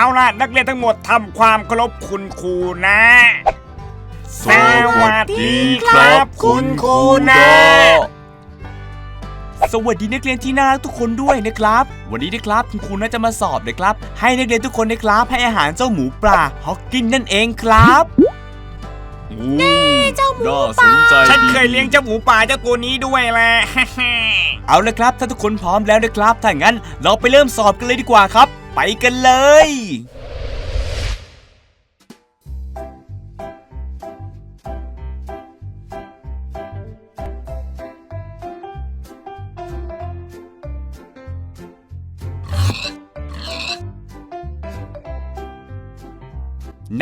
เอาล่ะนักเรียนทั้งหมดทำความเคารพคุณครูนะ สวัสดีครับคุณครูนะ สวัสดีนักเรียนที่น่ารักทุกคนด้วยนะครับ วันนี้นะครับคุณครูน่าจะมาสอบนะครับ ให้นักเรียนทุกคนนะครับให้อาหารเจ้าหมูป่าฮอกกินนั่นเองครับเน่เจ้าหมูป่าฉันเคยเลี้ยงเจ้าหมูป่าเจ้าตัวนี้ด้วยแหละเอาละครับ ถ้าทุกคนพร้อมแล้วนะครับถ้างั้นเราไปเริ่มสอบกันเลยดีกว่าครับ ไปกันเลย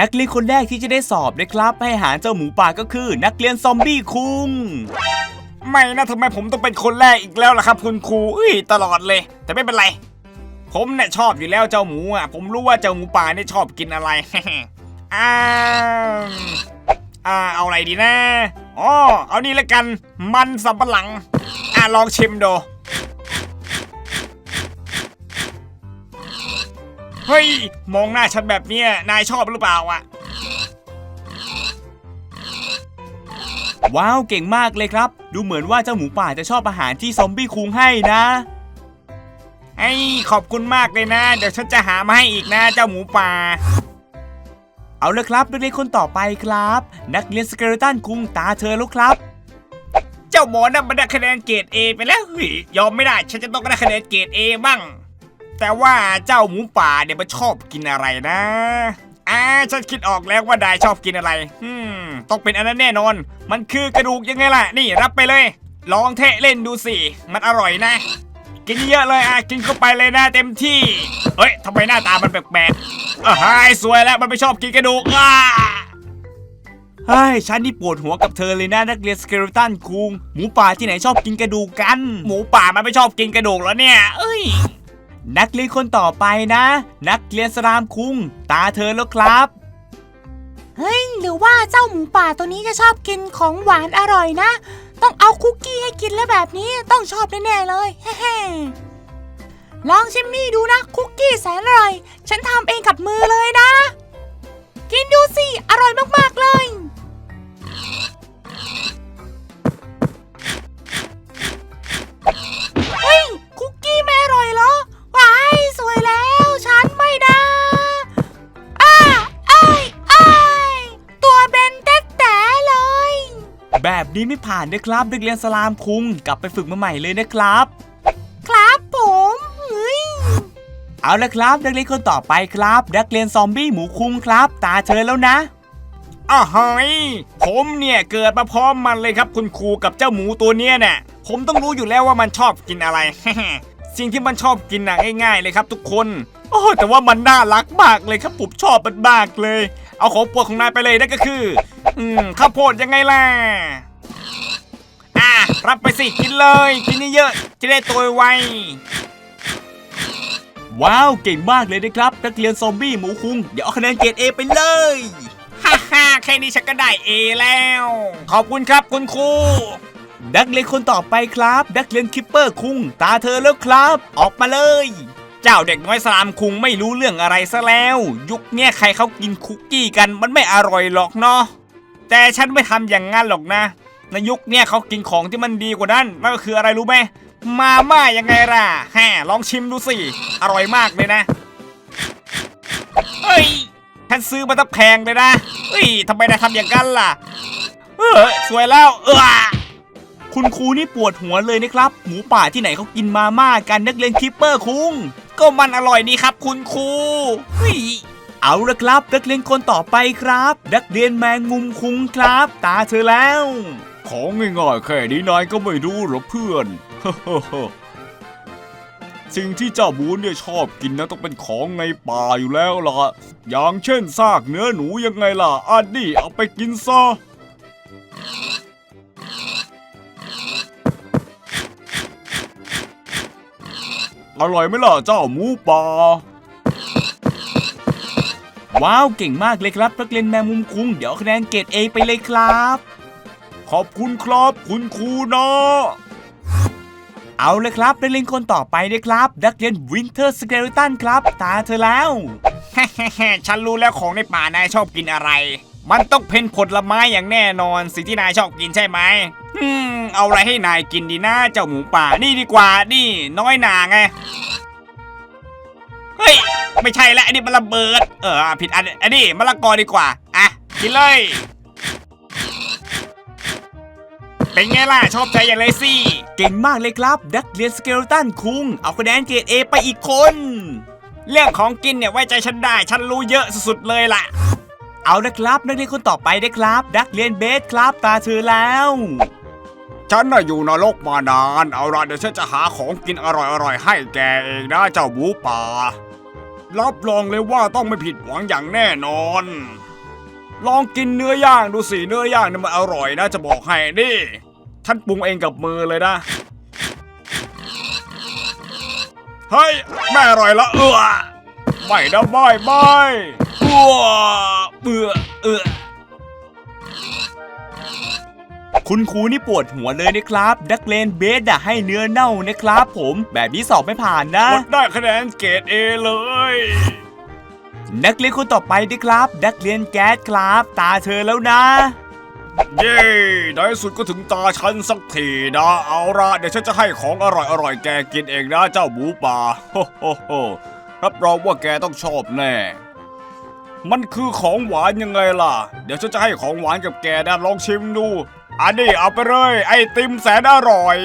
นักเรียนคนแรกที่จะได้สอบนะครับ ให้อาหารเจ้าหมูป่าก็คือ นักเรียนซอมบี้คุงไม่นะทำไมผมต้องเป็นคนแรกอีกแล้วล่ะครับ คุณครูอุ้ยตลอดเลย แต่ไม่เป็นไร ผมเนี่ยชอบอยู่แล้วเจ้าหมูอะ ผมรู้ว่าเจ้าหมูป่าเนี่ยชอบกินอะไรอ่าอ่าเอาอะไรดีนะอ๋อเอานี่ละกัน มันสำปะหลัง อ่าลองชิมดูเฮ้ย มองหน้าฉันแบบเนี้ยนายชอบหรือเปล่าอะว้าว เก่งมากเลยครับ ดูเหมือนว่าเจ้าหมูป่าจะชอบอาหารที่ซอมบี้คุงให้นะ ไอ้ขอบคุณมากเลยนะ เดี๋ยวฉันจะหามาให้อีกนะเจ้าหมูป่า เอาละครับนักเรียนคนต่อไปครับ นักเรียนสเกเลตันคุงตาเธอแล้วครับ เจ้าหมอนั่นมันได้คะแนนเกรด A ไปแล้วเฮ้ยยอมไม่ได้ ฉันจะต้องได้คะแนนเกรด A บ้างแต่ว่าเจ้าหมูป่าเนี่ยมันชอบกินอะไรนะอ่าฉันคิดออกแล้วว่าได้ชอบกินอะไร อืม ต้องเป็นอันนั้นแน่นอน มันคือกระดูกยังไงล่ะ นี่รับไปเลย ลองเทะเล่นดูสิ มันอร่อยนะ กินเยอะเลยอะกินเข้าไปเลยนะเต็มที่เฮ้ยทำไมหน้าตามันแปลกๆอะหายสวยแล้วมันไม่ชอบกินกระดูกอ่าเฮ้ยฉันนี่ปวดหัวกับเธอเลยนะนักเรียนสเกลตันคุงหมูป่าที่ไหนชอบกินกระดูกกัน หมูป่ามันไม่ชอบกินกระดูกแล้วเนี่ยเอ้ยนักเรียนคนต่อไปนะ นักเรียนสรามคุง ตาเธอแล้วครับ เฮ้ยหรือว่าเจ้าหมูป่าตัวนี้จะชอบกินของหวานอร่อยนะ ต้องเอาคุกกี้ให้กินแล้วแบบนี้ต้องชอบแน่ๆเลยเฮ้ๆลองชิมมี่ดูนะคุกกี้แสนอร่อย ฉันทำเอง แบบนี้ไม่ผ่านนะครับนักเรียนสลามคุงกลับไปฝึกมาใหม่เลยนะครับ ครับผมเฮ้ยเอาละครับนักเรียนคนต่อไปครับนักเรียนซอมบี้หมูคุงครับ ตาเธอแล้วนะอ้าวเฮ้ยผมเนี่ยเกิดมาพร้อมมันเลยครับคุณครูกับเจ้าหมูตัวเนี้ยเนี่ยผมต้องรู้อยู่แล้วว่ามันชอบกินอะไร สิ่งที่มันชอบกินน่ะง่ายๆเลยครับทุกคน โอ้แต่ว่ามันน่ารักมากเลยครับผมชอบมันมากเลย เอาของปรดของนายไปเลยนั่นก็คือ อืมข้าวโพดยังไงล่ะอะรับไปสิกินเลยกินเยอะๆจะได้ตัวไวว้าวเก่งมากเลยนะครับนักเรียนซอมบี้หมูคุงเดี๋ยวเอาคะแนนเกรดเอไปเลยฮ่าฮ่าแค่นี้ฉันก็ได้เอแล้ว ขอบคุณครับคุณครูนักเรียนคนต่อไปครับนักเรียนคิปเปอร์คุงตาเธอแล้วครับ ออกมาเลย เจ้าเด็กน้อยสลามคุงไม่รู้เรื่องอะไรซะแล้ว ยุคเนี้ยใครเขากินคุกกี้กันมันไม่อร่อยหรอกเนาะแต่ฉันไม่ทำอย่างนั้นหรอกนะในยุคเนี้ยเขากินของที่มันดีกว่านั้นนั่นก็คืออะไรรู้ไหมมาม่ายังไงล่ะแฮลองชิมดูสิ อร่อยมากเลยนะเฮ้ยฉันซื้อมาตั้งแพงเลยนะเฮ้ยทำไมนายทำอย่างนั้นล่ะ เออสวยแล้วเออคุณครูนี่ปวดหัวเลยนะครับ หมูป่าที่ไหนเขากินมาม่ากันนักเรียนคิปเปอร์คุง ก็มันอร่อยนี่ครับคุณครูเฮ้ยเอาละครับนักเรียนคนต่อไปครับ นักเรียนแมงมุมคุ้งครับ ตาเธอแล้ว ของง่ายๆแค่นี้นายก็ไม่รู้หรอเพื่อนสิ่งที่เจ้าบูนเนี่ยชอบกินนะต้องเป็นของในป่าอยู่แล้วล่ะ อย่างเช่นซากเนื้อหนูยังไงล่ะอันนี้เอาไปกินซะ อร่อยไหมล่ะเจ้าหมูป่าว้าวเก่งมากเลยครับนักเรียนแมงมุมคุงเดี๋ยวคะแนนเกรดเอไปเลยครับ ขอบคุณครับคุณครูนาะเอาเลยครับนักเรียนคนต่อไปนะครับนักเรียนวินเทอร์สเกเลตันครับ ตาเธอแล้ว ฉันรู้แล้วของในป่านายชอบกินอะไร มันต้องเป็นผลไม้อย่างแน่นอน สิ่งที่นายชอบกินใช่ไหมอืม เอาอะไรให้นายกินดีนะเจ้าหมูป่า นี่ดีกว่า นี่ น้อยหนาไง เฮ้ย ไม่ใช่ละอันนี้มันระเบิด เออ ผิดอัน อันนี้มะละกอดีกว่า อะ กินเลย เป็นไงล่ะ ชอบใจอย่างเลยสิ เก่งมากเลยครับนักเรียนสเกเลตันคุง เอาคะแนนเกรดเอไปอีกคน เรื่องของกินเนี่ยไว้ใจฉันได้ ฉันรู้เยอะสุดๆเลยล่ะ เอานะครับนักเรียนคนต่อไปนะครับนักเรียนเบสครับตาเธอแล้ว ฉันน่ะอยู่นรกมานาน เอาละเดี๋ยวฉันจะหาของกินอร่อยๆให้แกเองนะเจ้าหมูป่า รับรองเลยว่าต้องไม่ผิดหวังอย่างแน่นอน ลองกินเนื้อย่างดูสิเนื้อย่างนี่มันอร่อยนะจะบอกให้นี่ฉันปรุงเองกับมือเลยนะเฮ้ยแม่อร่อยละเออไม่นะไม่ไม่ เบื่อเออคุณครูนี่ปวดหัวเลยนะครับ นักเรียนเบสอะให้เนื้อเน่านะครับ ผมแบบนี้สอบไม่ผ่านนะกดได้คะแนนเกรดเอเลย นักเรียนคนต่อไปนะครับ นักเรียนแก๊สครับ ตาเธอแล้วนะ เย้ในที่สุดก็ถึงตาฉันสักทีนะ เอาละเดี๋ยวฉันจะให้ของอร่อยอร่อยๆแกกินเองนะเจ้าหมูป่าโฮโฮโฮรับรองว่าแกต้องชอบแน่ มันคือของหวานยังไงล่ะ เดี๋ยวฉันจะให้ของหวานกับแกนะลองชิมดู อันนี้เอาไปเลย ไอติมแสนอร่อย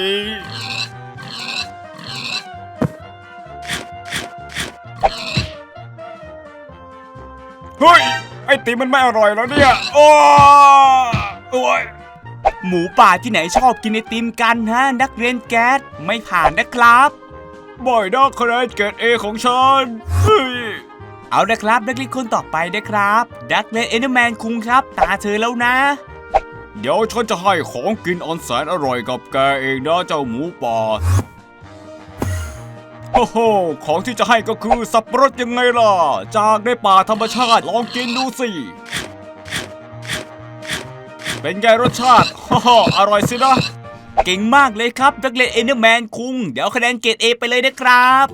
เฮ้ย ไอติมมันไม่อร่อยแล้วเนี่ย โอ้โอ้ยหมูป่าที่ไหนชอบกินไอติมกันฮะ นักเรียนแก๊สไม่ผ่านนะครับ บ่อยนักคะแนนเกรดเอของฉัน เอาละครับนักเรียนคนต่อไปนะครับนักเรียนเอเดอร์แมนคุงครับ ตาเธอแล้วนะ เดี๋ยวฉันจะให้ของกินอันแสนอร่อยกับแกเองนะเจ้าหมูป่าโอ้โห ของที่จะให้ก็คือสับปะรดยังไงล่ะ จากในป่าธรรมชาติลองกินดูสิ เป็นไงรสชาติฮ่าอร่อยสินะ เก่งมากเลยครับนักเรียนเอเดอร์แมนคุง เดี๋ยวคะแนนเกรดเอไปเลยนะครับ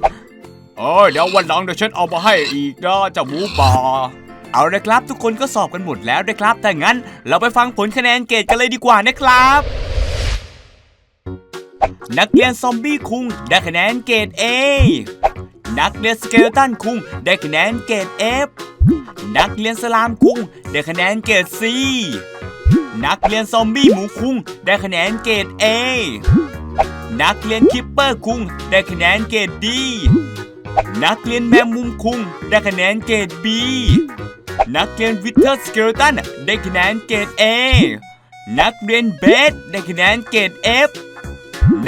เออเดี๋ยววันหลังเดี๋ยวฉันเอามาให้อีกนะเจ้าหมูป่า เอาละครับ ทุกคนก็สอบกันหมดแล้วนะครับแต่งั้นเราไปฟังผลคะแนนเกรดกันเลยดีกว่านะครับ นักเรียนซอมบี้คุงได้คะแนนเกรด A นักเรียนสเกลตันคุงได้คะแนนเกรด F นักเรียนสลามคุงได้คะแนนเกรด C นักเรียนซอมบี้หมูคุงได้คะแนนเกรด A นักเรียนคิปเปอร์คุงได้คะแนนเกรด D นักเรียนแมงมุมคุงได้คะแนนเกรด B นักเรียนวิเทอร์สเกลตันได้คะแนนเกรด A นักเรียนเบสได้คะแนนเกรด F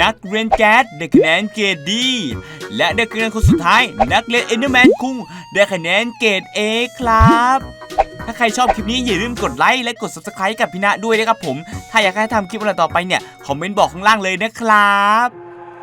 นักเรียนแก๊สได้คะแนนเกรด D และนักเรียนคนสุดท้าย นักเรียนเอนเดอร์แมนคุงได้คะแนนเกรด A ครับ ถ้าใครชอบคลิปนี้อย่าลืมกดไลค์และกด subscribe กับพี่ณะด้วยนะครับผม ถ้าอยากให้ทำคลิปอะไรต่อไปเนี่ย คอมเมนต์บอกข้างล่างเลยนะครับ